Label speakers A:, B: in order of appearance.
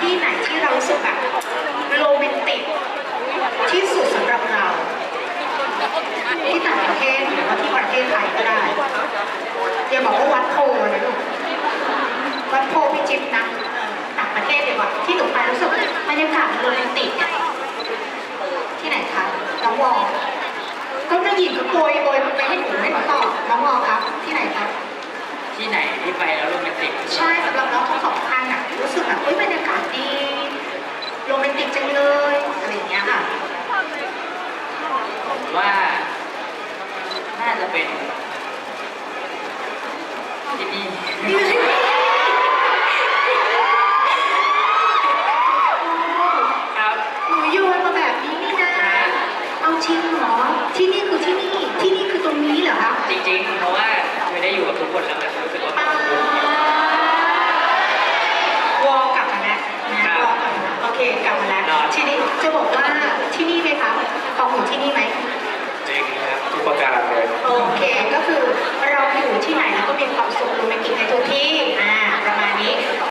A: ที่ไหนที่เรารู้สึกแบบโรแมนติกที่สุดสำหรับเรา ที่ต่างประเทศหรือว่าที่ประเทศไทยก็ได้อย่าบอกว่าวัดโพนะลูกวัดโพพิจิตรนะต่างประเทศดีกว่าที่หนูไปรู้สึกบรรยากาศโรแมนติกที่ไหนคะน้องวอก็ได้ยินก็โกยโกยไปให้หนูให้หนูตอบน้องวอครับที่ไหนครับ
B: ที่ไหนที่ไปแล้วโรแมนติก
A: รยากาศดีโรแมนติกจังเลยอะไรอย่างเงี้ยค่ะ
B: ผมว่าน่าจะเป็นที่นี่ครับ
A: หนูโยนมาแบบนี้นี่นะเอาจริงเหรอที่นี่คือที่นี่ที่